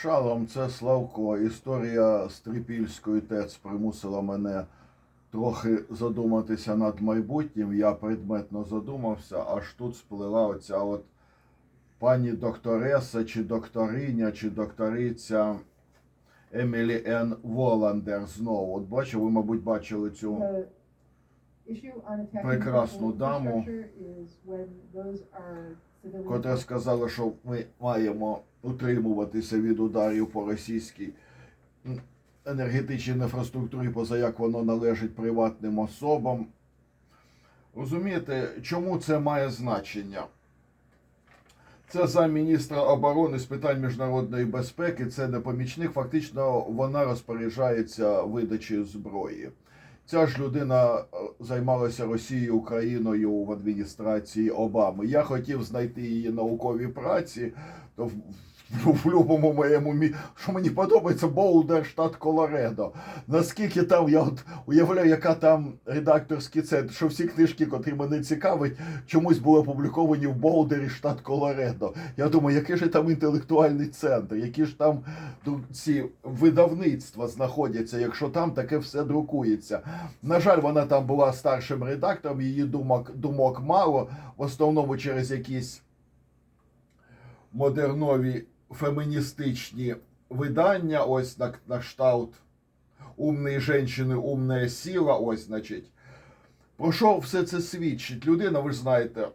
Шалом, це Славко. Історія з Трипільської ТЕЦ примусила мене трохи задуматися над майбутнім. Я предметно задумався, аж тут сплила оця от пані доктореса, чи докториня, чи докториця Емілі Н. Воландер знову. От бачу, ви, мабуть, бачили цю. Прекрасну даму. Котре сказали, що ми маємо утримуватися від ударів по російській енергетичній інфраструктурі, поза як воно належить приватним особам. Розумієте, чому це має значення? Це замміністра оборони з питань міжнародної безпеки, це не помічник. Фактично вона розпоряджається видачею зброї. Ця ж людина е, займалася Росією Україною в адміністрації Обами. Я хотів знайти її наукові праці, то в, любому моєму мі... що мені подобається Боулдер, штат Колоредо. Наскільки там я от уявляю, яка там редакторський центр, що всі книжки, котрі мене цікавить, чомусь були опубліковані в Боулдері, штат Колоредо. Я думаю, який же там інтелектуальний центр, які ж там ну, ці видавництва знаходяться, якщо там таке все друкується. На жаль, вона там була старшим редактором, її думок, думок мало, в основному через якісь модернові феміністичні видання, ось на, на кшталт умної жінки, умна сила, ось, значить. Про що все це свідчить? Людина, ви ж знаєте,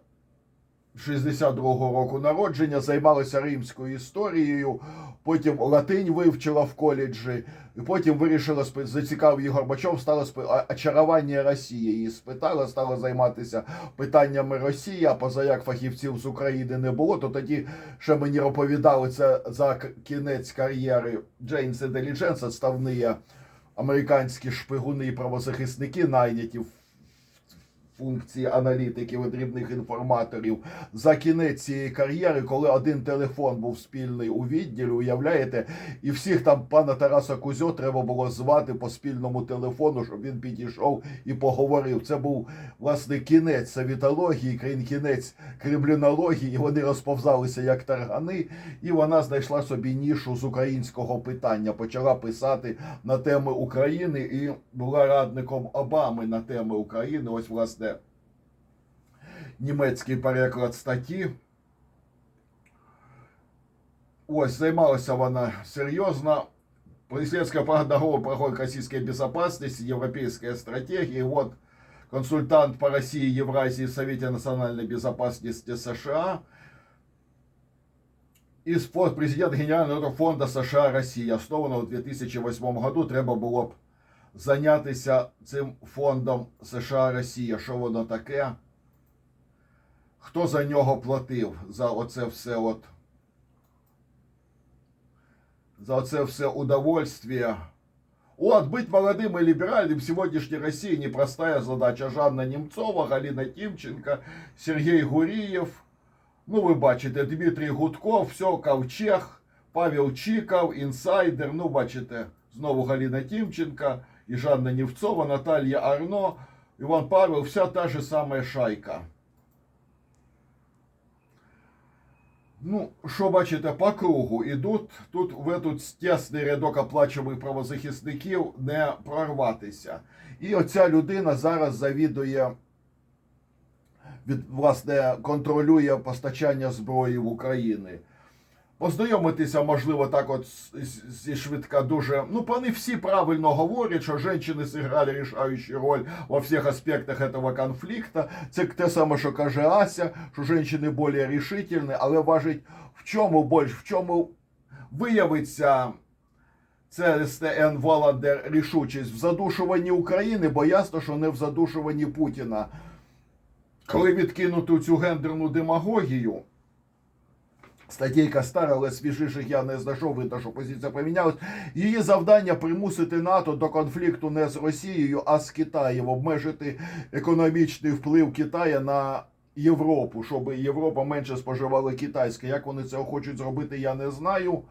62-го року народження, займалася римською історією, потім латинь вивчила в коледжі, і потім вирішила зацікавив її Горбачов, стала спи- очарування Росії. Її спитала, стала займатися питаннями Росії, а поза як фахівців з України не було, то тоді ще мені розповідали це за кінець кар'єри Джейнс Інтелідженс, отставні американські шпигуни і правозахисники, найняті в функції аналітиків і дрібних інформаторів за кінець цієї кар'єри, коли один телефон був спільний у відділі, уявляєте, і всіх там пана Тараса Кузьо треба було звати по спільному телефону, щоб він підійшов і поговорив. Це був власне кінець совітології, крім кінець кремлінології, і вони розповзалися як таргани, і вона знайшла собі нішу з українського питання, почала писати на теми України і була радником Обами на теми України. Ось, власне, німецький переклад статті. Ось, займалася вона серйозно. Полицейская программа проходит российской безопасности, европейская стратегия. И вот консультант по России, Евразии, Совете национальной безопасности США и спорт президент Генерального фонда США России, основаного в 2008 году, треба було б зайнятися цим фондом США Росія. Що воно таке? Хто за нього платив? За оце все от. За оце все удовольствие. Вот, быть молодым и либеральным в сегодняшней России непростая задача. Жанна Немцова, Галина Тимченко, Сергей Гурієв. Ну, ви бачите, Дмитрій Гудков, все, Ковчег, Павел Чиков, інсайдер. Ну, бачите, знову Галина Тимченко і Жанна Нівцова, Наталія Арно, Іван Павел, вся та же самая шайка. Ну, що бачите, по кругу ідуть, тут в этот тісний рядок оплачуваних правозахисників не прорватися. І оця людина зараз завідує, від, власне, контролює постачання зброї в Україні. Познайомитися, можливо, так от зі швидка дуже. Ну, вони всі правильно говорять, що жінки зіграли рішаючу роль во всіх аспектах этого конфлікту. Це те саме, що каже Ася, що жінки більш рішительні, але важить в чому більш, в чому виявиться це СТН Воландер рішучість в задушуванні України, бо ясно, що не в задушуванні Путіна. Коли відкинути цю гендерну демагогію, Статейка стара, але свіжіших я не знайшов, видно, що позиція помінялась. Її завдання примусити НАТО до конфлікту не з Росією, а з Китаєм, обмежити економічний вплив Китая на Європу, щоб Європа менше споживала китайське. Як вони це хочуть зробити, я не знаю.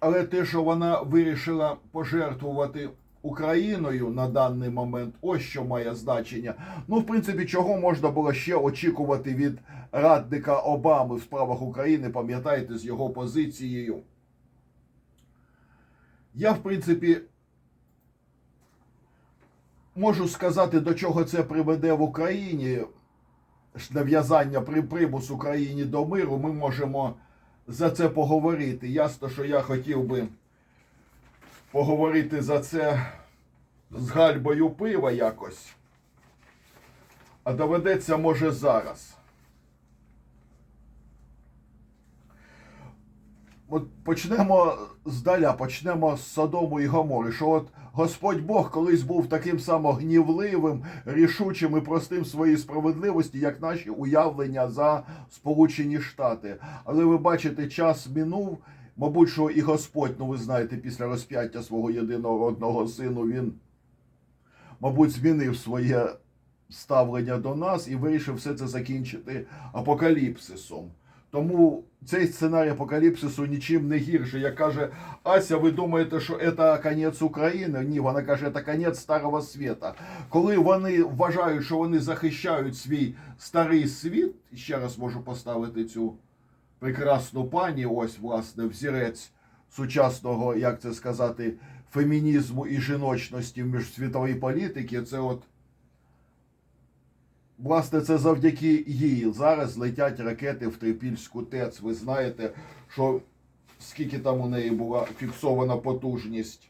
Але те, що вона вирішила пожертвувати Україною на даний момент, ось що має значення. Ну, в принципі, чого можна було ще очікувати від радника Обами в справах України, пам'ятаєте, з його позицією. Я, в принципі, можу сказати, до чого це приведе в Україні. Нав'язання при примус Україні до миру, ми можемо за це поговорити. Ясно, що я хотів би поговорити за це з гальбою пива якось. А доведеться, може, зараз. От почнемо здаля, почнемо з Содому і Гомори, що от Господь Бог колись був таким само гнівливим, рішучим і простим в своїй справедливості, як наші уявлення за Сполучені Штати. Але ви бачите, час минув. Мабуть, що і Господь, ну ви знаєте, після розп'яття свого єдинородного сину, він, мабуть, змінив своє ставлення до нас і вирішив все це закінчити апокаліпсисом. Тому цей сценарій апокаліпсису нічим не гірше. Як каже Ася, ви думаєте, що це конець України? Ні, вона каже, це конець старого світа. Коли вони вважають, що вони захищають свій старий світ, ще раз можу поставити цю прекрасну пані, ось власне взірець сучасного, як це сказати, фемінізму і жіночності в міжсвітовій політики, це от. Власне, це завдяки їй. Зараз летять ракети в Трипільську ТЕЦ. Ви знаєте, що скільки там у неї була фіксована потужність.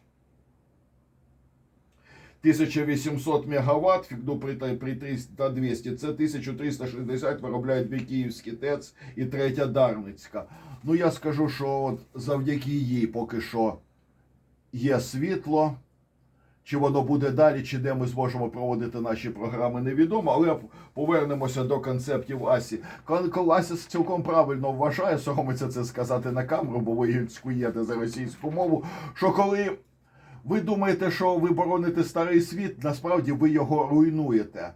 1800 мегаватт, ну, при, при 300 200, це 1360 виробляють дві київські ТЕЦ і третя Дарницька. Ну, я скажу, що от завдяки їй поки що є світло. Чи воно буде далі, чи де ми зможемо проводити наші програми, невідомо. Але повернемося до концептів Асі. Коли цілком правильно вважає, соромиться це сказати на камеру, бо ви гірськуєте за російську мову. Що коли ви думаєте, що ви бороните старий світ, насправді ви його руйнуєте.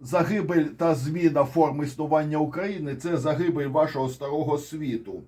Загибель та зміна форм існування України це загибель вашого старого світу.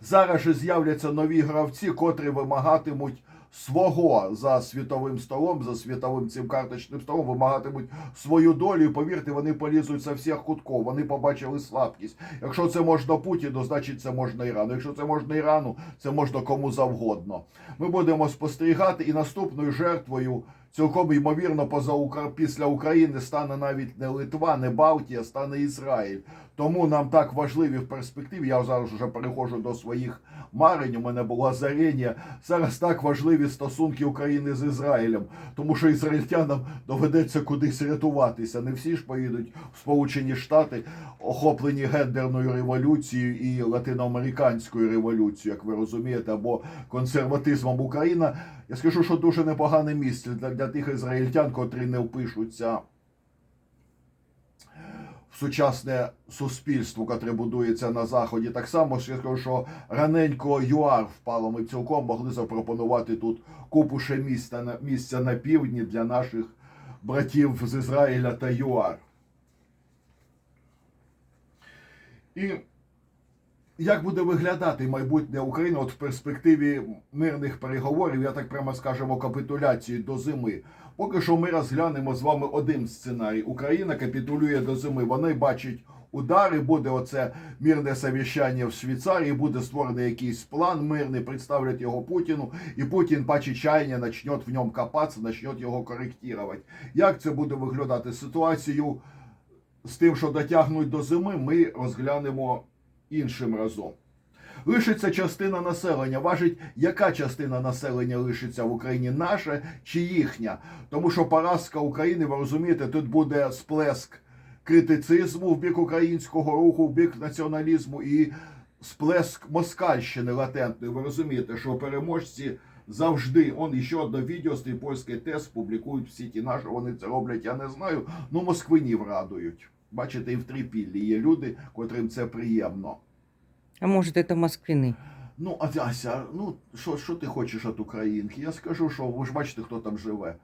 Зараз же з'являться нові гравці, котрі вимагатимуть свого за світовим столом, за світовим цим карточним столом, вимагатимуть свою долю. І повірте, вони полізуть за всіх кутков. Вони побачили слабкість. Якщо це можна Путіну, значить це можна Ірану. Якщо це можна Ірану, це можна кому завгодно. Ми будемо спостерігати, і наступною жертвою цілком ймовірно поза після України стане навіть не Литва, не Балтія, стане Ізраїль. Тому нам так важливі в перспективі. Я зараз вже переходжу до своїх марень. У мене було озарення. Зараз так важливі стосунки України з Ізраїлем, тому що ізраїльтянам доведеться кудись рятуватися. Не всі ж поїдуть в Сполучені Штати, охоплені гендерною революцією і латиноамериканською революцією, як ви розумієте, або консерватизмом Україна. Я скажу, що дуже непогане місце для, для тих ізраїльтян, котрі не впишуться в сучасне суспільство, яке будується на заході. Так само я скажу, що раненько ЮАР впало. Ми цілком могли запропонувати тут купу ще місця на місця на півдні для наших братів з Ізраїля та ЮАР. І як буде виглядати майбутнє України от в перспективі мирних переговорів, я так прямо скажемо, капітуляції до зими? Поки що ми розглянемо з вами один сценарій. Україна капітулює до зими. Вони бачать удари, буде оце мирне совіщання в Швейцарії, буде створений якийсь план мирний, представлять його Путіну, і Путін, бачить чаяння, почне в ньому копатися, почне його коректувати. Як це буде виглядати? Ситуацію з тим, що дотягнуть до зими, ми розглянемо іншим разом. Лишиться частина населення. Важить, яка частина населення лишиться в Україні, наша чи їхня. Тому що поразка України, ви розумієте, тут буде сплеск критицизму в бік українського руху, в бік націоналізму і сплеск москальщини латентної. Ви розумієте, що переможці завжди. Он іще одне відео з польський тест публікують всі ті наші. Вони це роблять, я не знаю. Ну, москвинів радують. Бачите, і в Трипіллі є люди, котрим це приємно. А может, это москвины? Ну, Ася, ну що, що ти хочеш від українки? Я скажу, що ви ж бачите, хто там живе.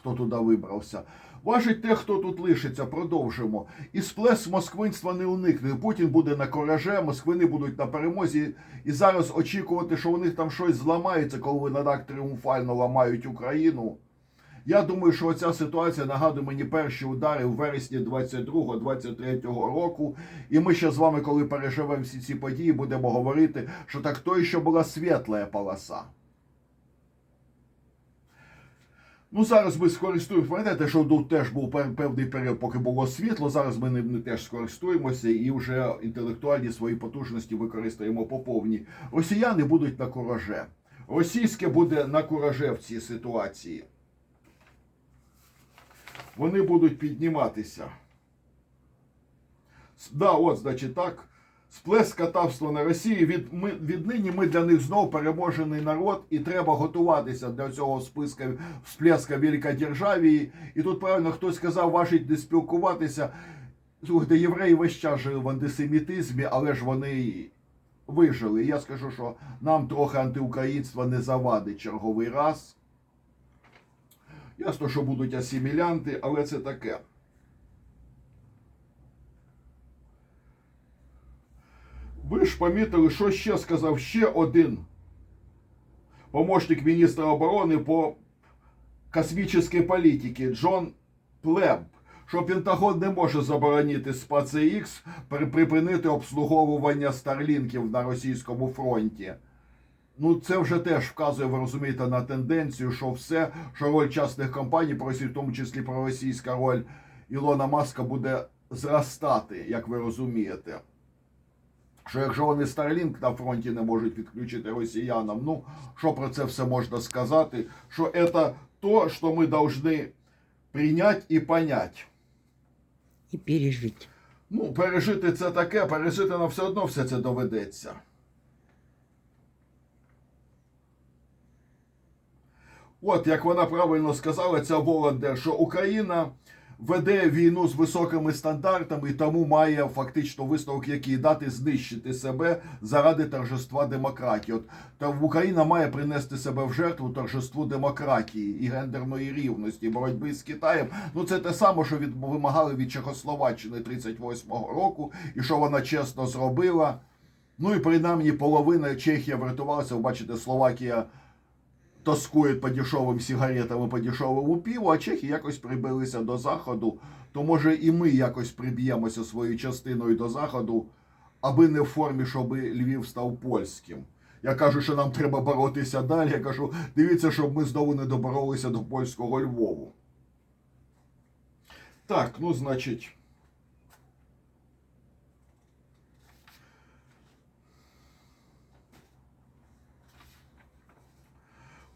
хто туди вибрався. Важить те, хто тут лишиться, продовжимо. І сплес москвинства не уникне. Путін буде на кораже, москвини будуть на перемозі. І зараз очікувати, що у них там щось зламається, коли вони так тріумфально ламають Україну. Я думаю, що ця ситуація нагадує мені перші удари в вересні 22-23 року. І ми ще з вами, коли переживемо всі ці події, будемо говорити, що так то ще була світла полоса. Ну, зараз ми скористуємося. Пам'ятаєте, що тут теж був певний період, поки було світло. Зараз ми ним теж скористуємося і вже інтелектуальні свої потужності використаємо по повній. Росіяни будуть на кураже. Російське буде на кураже в цій ситуації. Вони будуть підніматися. Да, от, значить, так. Сплеск катавства на Росії. Від, ми, віднині ми для них знов переможений народ, і треба готуватися для цього списка всплеска великодержавії. І тут правильно хтось сказав, важить не спілкуватися. Слухайте, євреї весь час жили в антисемітизмі, але ж вони вижили. І я скажу, що нам трохи антиукраїнства не завадить черговий раз. Ясно, що будуть асимілянти, але це таке. Ви ж помітили, що ще сказав ще один помощник міністра оборони по космічній політиці Джон Плеб, що Пентагон не може заборонити SpaceX при- припинити обслуговування старлінків на російському фронті. Ну, це вже теж вказує, ви розумієте, на тенденцію, що все, що роль частних компаній, про в тому числі про російська роль Ілона Маска буде зростати, як ви розумієте. Що якщо вони Starlink на фронті не можуть відключити росіянам, ну що про це все можна сказати? Що це то, що ми повинні прийняти і понять. И пережить. Ну, пережити це таке, пережити нам все одно все це доведеться. От як вона правильно сказала, ця Волондер, що Україна веде війну з високими стандартами і тому має фактично висновок, який дати знищити себе заради торжества демократії. От та Україна має принести себе в жертву торжеству демократії і гендерної рівності, боротьби з Китаєм. Ну це те саме, що від вимагали від Чехословаччини 38-го року, і що вона чесно зробила. Ну і принаймні половина Чехія врятувалася. Ви бачите, Словакія тоскує по дешевим сигаретам і по дешевому піву, а чехи якось прибилися до заходу. То може і ми якось приб'ємося своєю частиною до заходу, аби не в формі, щоб Львів став польським. Я кажу, що нам треба боротися далі. Я кажу, дивіться, щоб ми знову не доборолися до польського Львову. Так, ну, значить.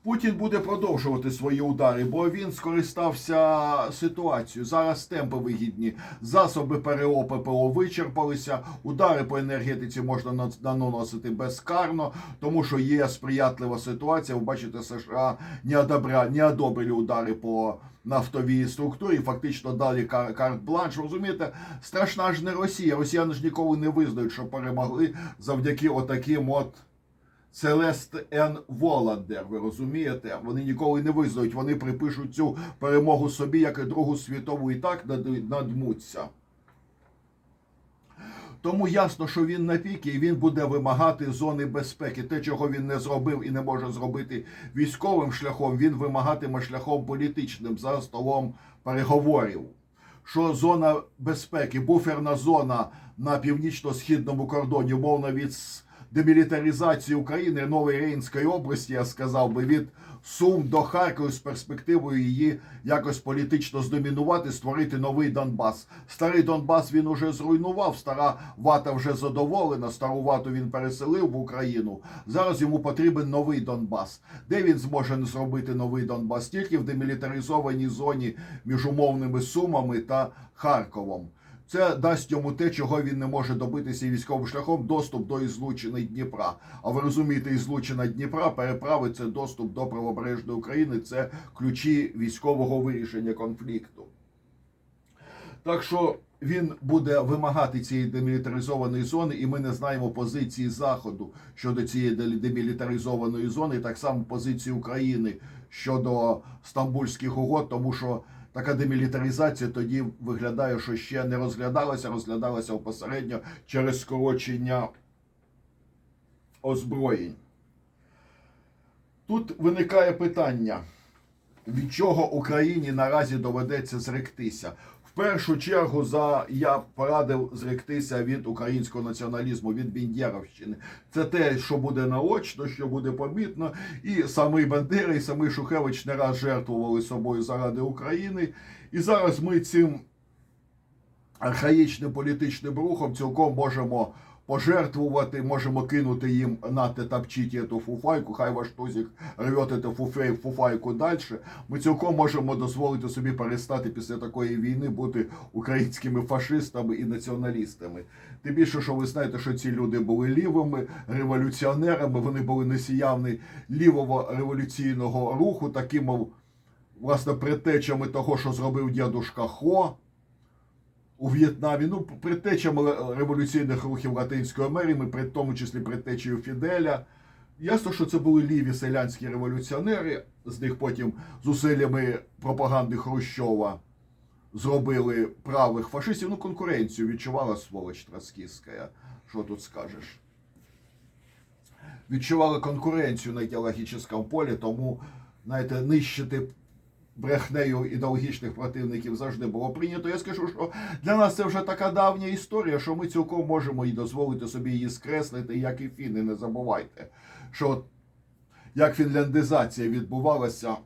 Путін буде продовжувати свої удари, бо він скористався ситуацією. Зараз темпи вигідні, засоби ПРО ППО вичерпалися. Удари по енергетиці можна наносити безкарно, тому що є сприятлива ситуація. Ви бачите, США не, одобря, не одобрили удари по нафтовій структурі. Фактично дали кар- карт-бланш. Розумієте, страшна ж не Росія. Росіяни ж ніколи не визнають, що перемогли завдяки отаким от. Целест Н. Воландер, ви розумієте? Вони ніколи не визнають, вони припишуть цю перемогу собі, як і Другу світову, і так надмуться. Тому ясно, що він на піки і він буде вимагати зони безпеки. Те, чого він не зробив і не може зробити військовим шляхом, він вимагатиме шляхом політичним за столом переговорів. Що зона безпеки, буферна зона на північно-східному кордоні, умовно від демілітаризації України Нової Рейнської області, я сказав би, від Сум до Харкова з перспективою її якось політично здомінувати, створити новий Донбас. Старий Донбас він уже зруйнував, стара вата вже задоволена, стару вату він переселив в Україну. Зараз йому потрібен новий Донбас. Де він зможе зробити новий Донбас? Тільки в демілітаризованій зоні між умовними Сумами та Харковом. Це дасть йому те, чого він не може добитися військовим шляхом доступ до ізлучини Дніпра. А ви розумієте, ізлучина Дніпра, переправи це доступ до правобережної України, це ключі військового вирішення конфлікту. Так що він буде вимагати цієї демілітаризованої зони, і ми не знаємо позиції Заходу щодо цієї демілітаризованої зони, так само позиції України щодо стамбульських угод, тому що така демілітаризація тоді виглядає, що ще не розглядалася, розглядалася посередньо через скорочення озброєнь. Тут виникає питання, від чого Україні наразі доведеться зректися. Першу чергу за я порадив зректися від українського націоналізму, від Бендєровщини. Це те, що буде наочно, що буде помітно. І самий Бандера, і самий Шухевич не раз жертвували собою заради України. І зараз ми цим архаїчним політичним рухом цілком можемо пожертвувати, можемо кинути їм на тапчіть эту фуфайку, хай ваш тузик рвете ту фуфей, фуфайку далі. Ми цілком можемо дозволити собі перестати після такої війни бути українськими фашистами і націоналістами. Тим більше, що ви знаєте, що ці люди були лівими революціонерами, вони були носіями лівого революційного руху, такими власне предтечами того, що зробив дядушка Хо у В'єтнамі, ну, предтечами революційних рухів Латинської Америки, при тому числі предтечею Фіделя. Ясно, що це були ліві селянські революціонери, з них потім зусиллями пропаганди Хрущова зробили правих фашистів. Ну, конкуренцію відчувала сволоч Троцкістська. Що тут скажеш? Відчували конкуренцію на ідеологічному полі, тому, знаєте, нищити брехнею ідеологічних противників завжди було прийнято. Я скажу, що для нас це вже така давня історія, що ми цілком можемо і дозволити собі її скреслити, як і фіни. Не забувайте, що як фінляндизація відбувалася.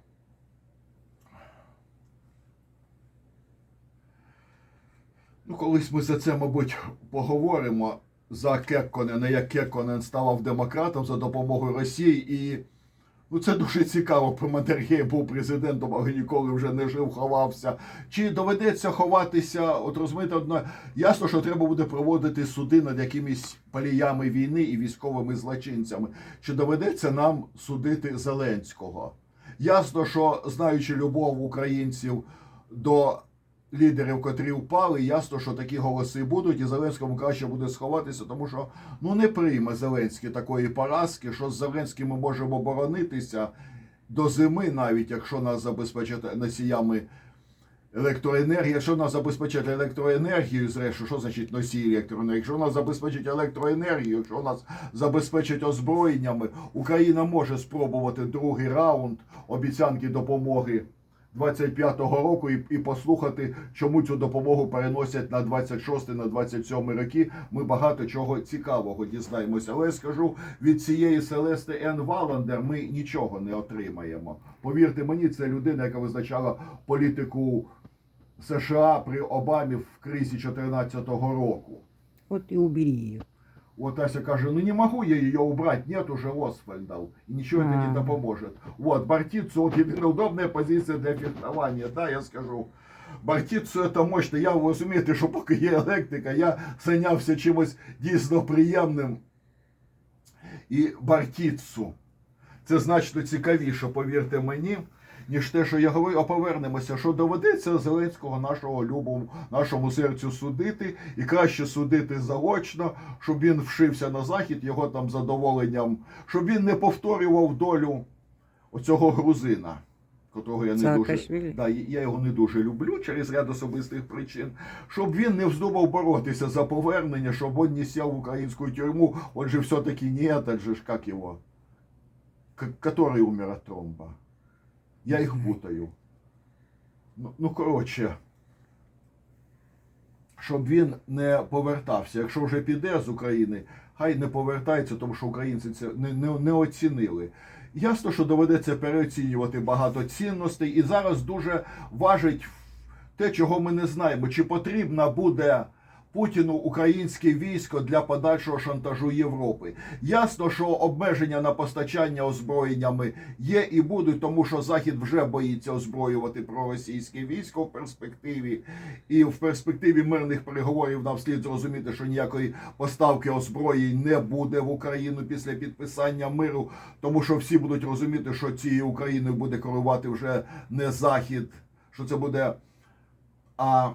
Ну, колись ми за це, мабуть, поговоримо за Кекконена, як Кекконен ставав демократом за допомогою Росії і. Ну, це дуже цікаво. Промадергей був президентом, але ніколи вже не жив, ховався. Чи доведеться ховатися? От розумієте, одно ясно, що треба буде проводити суди над якимись паліями війни і військовими злочинцями. Чи доведеться нам судити Зеленського? Ясно, що знаючи любов українців до лідерів, котрі впали, ясно, що такі голоси будуть, і Зеленському краще буде сховатися, тому що ну не прийме Зеленський такої поразки, що з Зеленським ми можемо боронитися до зими, навіть якщо нас забезпечать носіями електроенергії, якщо нас забезпечать електроенергію, зрештою, що значить носії електроенергії? Якщо нас забезпечать електроенергію, якщо нас забезпечать озброєннями, Україна може спробувати другий раунд обіцянки допомоги. 25-го року і, і послухати, чому цю допомогу переносять на 26 на 27 роки. Ми багато чого цікавого дізнаємося. Але я скажу від цієї Селести Н. Валандер ми нічого не отримаємо. Повірте мені, це людина, яка визначала політику США при Обамі в кризі 2014 року. Вот и убери ее. Вот Ася каже, ну не могу я ее убрать, нет уже Освальдов, и ничего это не А. допоможет. Вот, Бартицу, вот удобная позиция для фехтования, да, я скажу. Бартицу это мощно. Я розумієте, що поки є електрика, я зайнявся чимось дійсно приємним. І Бартицу. Це значно цікавіше, повірте мені, ніж те, що я говорю, а повернемося, що доведеться Зеленського нашого любому, нашому серцю судити, і краще судити заочно, щоб він вшився на захід, його там задоволенням, щоб він не повторював долю оцього грузина, котрого я не дуже. Да, я його не дуже люблю через ряд особистих причин. Щоб він не вздумав боротися за повернення, щоб він не сел в українську тюрму. Он же все-таки не этот же, ж, как его, К- который умер от тромба. Я їх путаю. Ну, ну коротше, щоб він не повертався. Якщо вже піде з України, хай не повертається, тому що українці це не, не, не оцінили. Ясно, що доведеться переоцінювати багато цінностей, і зараз дуже важить те, чого ми не знаємо, чи потрібна буде Путіну українське військо для подальшого шантажу Європи. Ясно, що обмеження на постачання озброєннями є і будуть, тому що Захід вже боїться озброювати проросійське військо в перспективі, і в перспективі мирних переговорів нам слід зрозуміти, що ніякої поставки озброєнь не буде в Україну після підписання миру, тому що всі будуть розуміти, що цією Україною буде керувати вже не Захід, що це буде а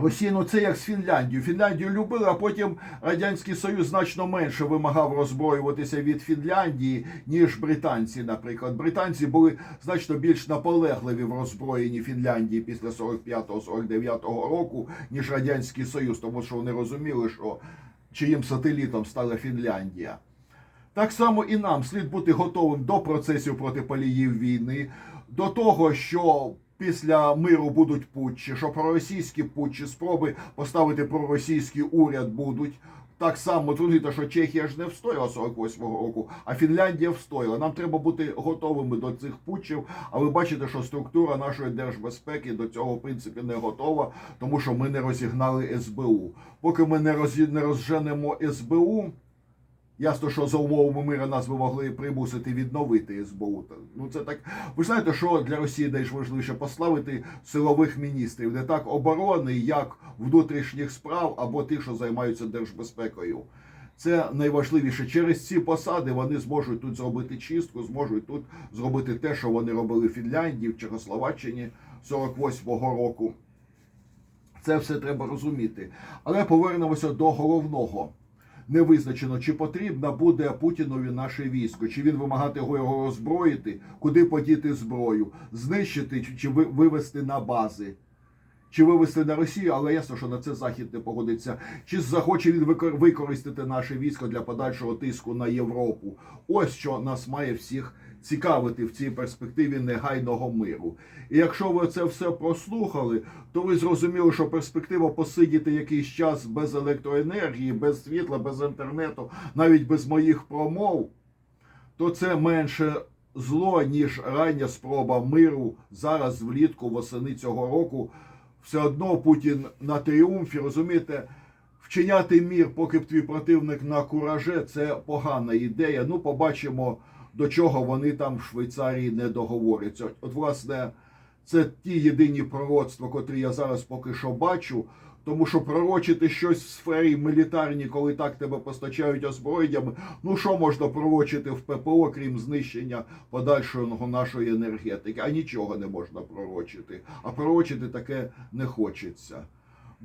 Росія, ну це як з Фінляндією. Фінляндію любили, а потім Радянський Союз значно менше вимагав роззброюватися від Фінляндії, ніж британці, наприклад. Британці були значно більш наполегливі в роззброєнні Фінляндії після 45-49 року, ніж Радянський Союз, тому що вони розуміли, що чиїм сателітом стала Фінляндія. Так само і нам слід бути готовим до процесів проти паліїв війни, до того, що після миру будуть путчі, що проросійські путчі, спроби поставити проросійський уряд будуть. Так само розумієте, що Чехія ж не встояла 48-го року, а Фінляндія встояла. Нам треба бути готовими до цих путчів. А ви бачите, що структура нашої держбезпеки до цього в принципі не готова, тому що ми не розігнали СБУ. Поки ми не розі- не розженемо СБУ. Ясно, що за умовами мира нас би могли примусити відновити СБУ. Ну це так. Ви знаєте, що для Росії найважливіше пославити силових міністрів, не так оборони, як внутрішніх справ або тих, що займаються держбезпекою. Це найважливіше. Через ці посади вони зможуть тут зробити чистку, зможуть тут зробити те, що вони робили в Фінляндії, в Чехословаччині 48-го року. Це все треба розуміти. Але повернемося до головного. Не визначено, чи потрібно буде Путінові наше військо, чи він вимагати його роззброїти, куди подіти зброю, знищити чи- чи ви- вивести на бази, чи вивести на Росію, але ясно, що на це Захід не погодиться. Чи захоче він використати наше військо для подальшого тиску на Європу? Ось що нас має всіх цікавити в цій перспективі негайного миру. І якщо ви це все прослухали, то ви зрозуміли, що перспектива посидіти якийсь час без електроенергії, без світла, без інтернету, навіть без моїх промов, то це менше зло, ніж рання спроба миру зараз влітку, восени цього року. Все одно Путін на тріумфі, розумієте, вчиняти мір, поки б твій противник на кураже, це погана ідея. Ну, побачимо, до чого вони там в Швейцарії не договоряться. От, власне, це ті єдині пророцтва, котрі я зараз поки що бачу. Тому що пророчити щось в сфері мілітарній, коли так тебе постачають озброєннями, ну що можна пророчити в ППО, крім знищення подальшого нашої енергетики? А нічого не можна пророчити. А пророчити таке не хочеться.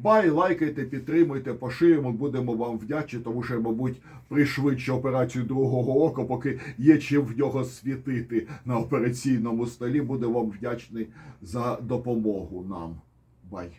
Бай, лайкайте, підтримуйте, поширимо, будемо вам вдячні, тому що, мабуть, пришвидшу операцію другого ока, поки є чим в нього світити на операційному столі. Буде вам вдячний за допомогу нам. Бай.